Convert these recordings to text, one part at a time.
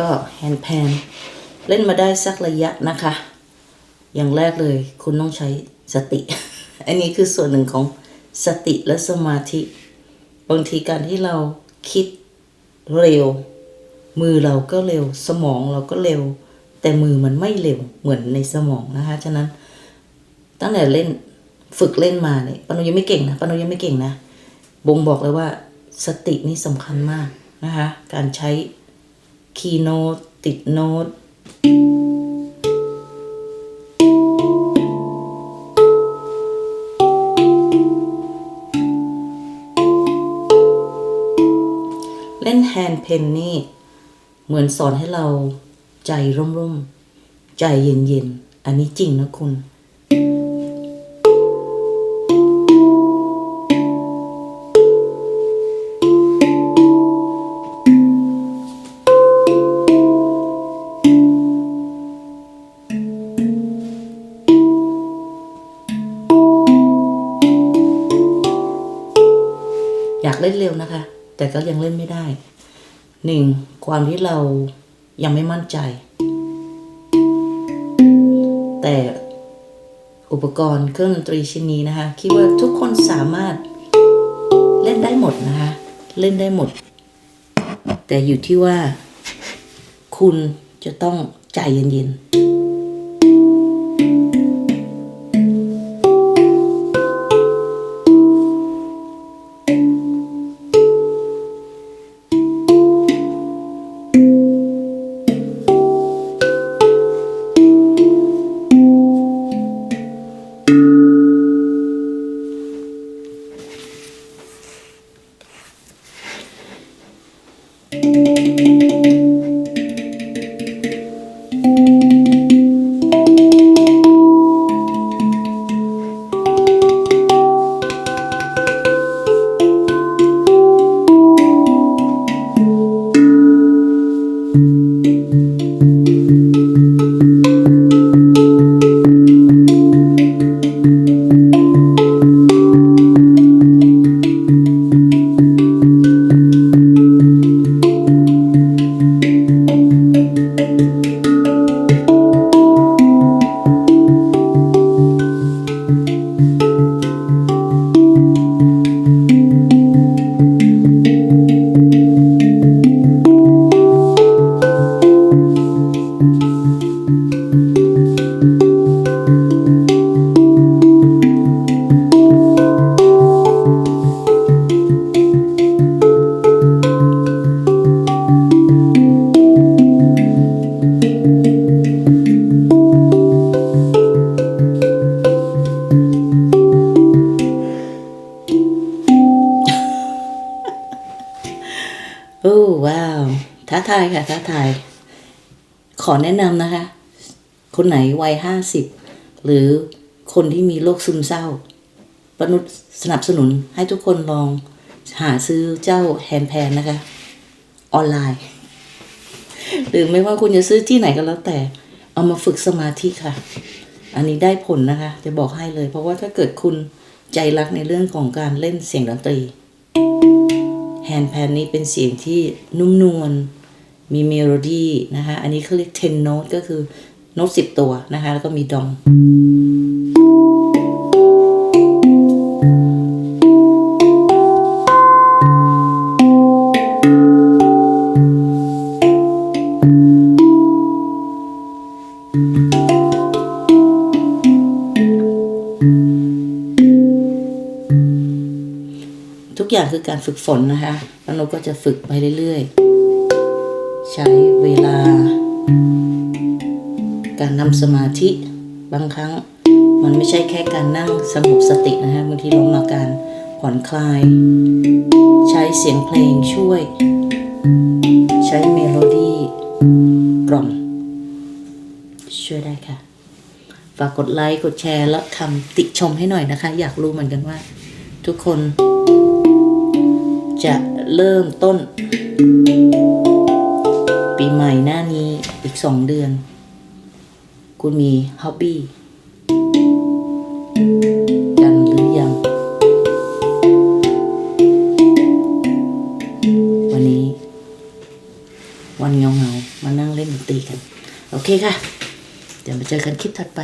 ก็แฮนด์แพนเล่นมาได้สักระยะนะคะ อย่างแรกเลยคุณต้องใช้สติ อันนี้คือส่วนหนึ่งของสติและสมาธิ บางทีการที่เราคิดเร็ว มือเราก็เร็ว สมองเราก็เร็ว แต่มือมันไม่เร็วเหมือนในสมองนะคะ ฉะนั้นตั้งแต่เล่นฝึกเล่นมาเนี่ยปานุยังไม่เก่งนะปานุยังไม่เก่งนะบ่งบอกเลยว่าสตินี่สำคัญมากนะคะ การใช้ คีย์โน้ตติดโน้ตเล่นแฮนด์เพนนี่ เหมือนสอนให้เราใจร่มๆ ใจเย็นๆ อันนี้จริงนะคุณ ก็ยังเล่นไม่ได้หนึ่งความที่เรายังไม่มั่นใจ แต่อุปกรณ์เครื่องดนตรีชิ้นนี้นะคะ คิดว่าทุกคนสามารถเล่นได้หมดนะคะ เล่นได้หมด แต่อยู่ที่ว่าคุณจะต้องใจเย็นๆ โอ้ว้าว ท้าทายค่ะ ท้าทาย ขอแนะนำนะคะ คนไหนวัยห้าสิบหรือคนที่มีโรคซึมเศร้าปนุษสนับสนุนให้ทุกคนลองหาซื้อเจ้าแฮนแพนนะคะ ออนไลน์ หรือไม่ว่าคุณจะซื้อที่ไหนก็แล้วแต่ เอามาฝึกสมาธิค่ะ อันนี้ได้ผลนะคะ จะบอกให้เลย เพราะว่าถ้าเกิดคุณใจรักในเรื่องของการเล่นเสียงดนตรี แฮนด์แพนนี้เป็นเสียงที่นุ่มนวลมีเมโลดี้นะคะ อันนี้เขาเรียก10โน้ตก็คือโน้ตสิบตัวนะคะ แล้วก็มีดอง ทุกอย่างคือการฝึกฝนนะคะแล้วเราก็จะฝึกไปเรื่อยๆ ใช้เวลา การทำสมาธิบางครั้งมันไม่ใช่แค่การนั่งสงบสตินะคะบางทีเรามาการผ่อนคลาย ใช้เสียงเพลงช่วย ใช้เมโลดี้กล่อม ช่วยได้ค่ะ ฝากกดไลค์ กดแชร์ และคำติชมให้หน่อยนะคะ อยากรู้เหมือนกันว่า ทุกคน จะเริ่มต้น ปีใหม่หน้านี้อีกสองเดือน คุณมีฮ็อบบี้กันหรือยัง วันนี้ วันเงาเงามานั่งเล่นดนตรีกัน โอเคค่ะ เดี๋ยวมาเจอกันคลิปถัดไป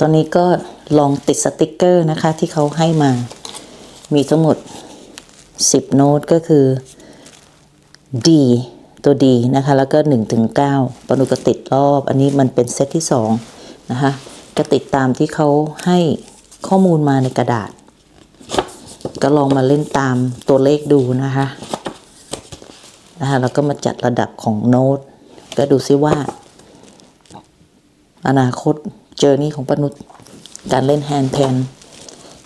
ตอนนี้ก็ลองติดสติกเกอร์นะคะที่เขาให้มา มีทั้งหมด 10 โน้ตก็คือ D ตัว D นะคะ แล้วก็1ถึง9ปนุกติดรอบ อันนี้มันเป็นเซตที่ 2 นะคะ ก็ติดตามที่เขาให้ข้อมูลมาในกระดาษ ก็ลองมาเล่นตามตัวเลขดูนะคะ นะคะแล้วก็มาจัดระดับของโน้ต ก็ดูซิว่า อนาคตเจอนี่ของปนุษการเล่นแฮนด์แพน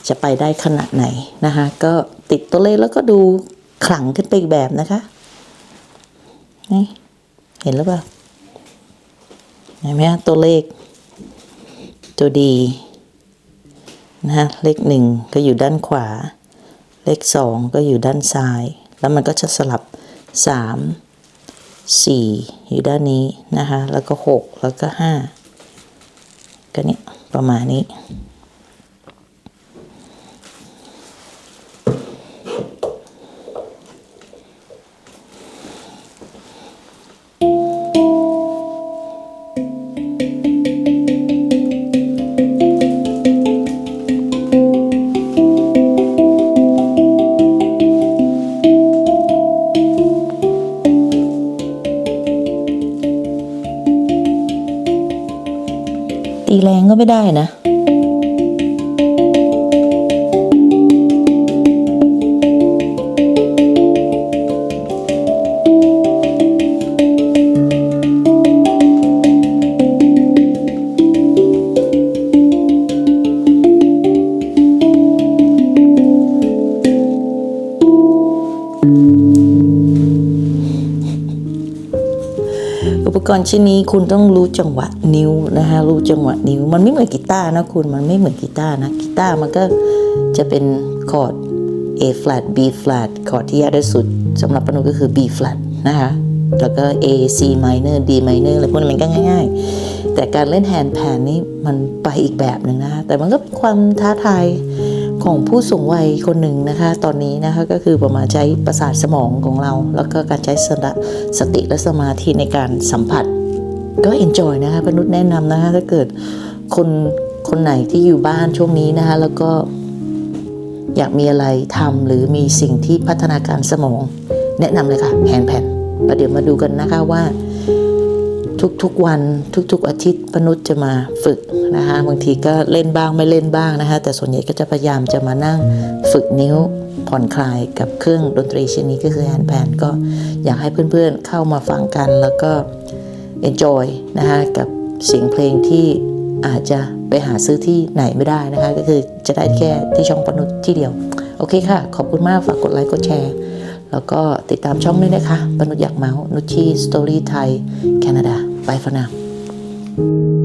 จะไปได้ขนาดไหนนะคะก็ติดตัวเลขแล้วก็ดูขลังขึ้นไปอีกแบบนะคะนี่เห็นหรือเปล่าเห็นไหมฮะตัวเลข ตัวดีนะฮะเลขหนึ่งก็อยู่ด้านขวา เลขสองก็อยู่ด้านซ้าย แล้วมันก็จะสลับสามสี่อยู่ด้านนี้นะคะแล้วก็หกแล้วก็ห้าก็เนี่ยประมาณนี้ ไม่ได้นะ กรณ์ชิ้นนี้คุณต้องรู้จังหวะนิ้วนะคะรู้จังหวะนิ้ว มันไม่เหมือนกีตาร์นะคุณมันไม่เหมือนกีตาร์นะกีตาร์มันก็จะเป็นคอร์ด A flat B flat คอร์ดที่ยากที่สุดสำหรับปนุก็คือ B flat นะคะแล้วก็ A C minor D minor อะไรพวกนี้นมันก็ง่าย ๆ แต่การเล่นแฮนด์แพนนี่มันไปอีกแบบหนึ่งนะคะแต่มันก็เป็นความท้าทาย ของผู้สูงวัยคนหนึ่งนะคะ ตอนนี้นะคะก็คือประมาณใช้ประสาทสมองของเรา แล้วก็การใช้สติและสมาธิในการสัมผัส ก็เอนจอยนะคะปนุษย์แนะนำนะคะถ้าเกิดคนคนไหนที่อยู่บ้านช่วงนี้นะคะแล้วก็อยากมีอะไรทำหรือมีสิ่งที่พัฒนาการสมอง แนะนำเลยค่ะแฮนด์แพนประเดี๋ยวมาดูกันนะคะว่า ทุกๆวันทุกๆอาทิตย์ปนุษย์จะมาฝึกนะคะบางทีก็เล่นบ้างไม่เล่นบ้างนะคะแต่ส่วนใหญ่ก็จะพยายามจะมานั่งฝึกนิ้วผ่อนคลายกับเครื่องดนตรีชนนี้ก็คือแฮนด์แพนก็อยากให้เพื่อนๆเข้ามาฟังกันแล้วก็ enjoy นะคะกับเสียงเพลงที่อาจจะไปหาซื้อที่ไหนไม่ได้นะคะ ก็คือจะได้แค่ที่ช่องปนุษย์ที่เดียว โอเคค่ะ ขอบคุณมาก ฝากกดไลค์กดแชร์ แล้วก็ติดตามช่องด้วยนะคะปนุษย์อยากเมาส์นุชชี่สตอรี่ไทยแคนาดา Bye for now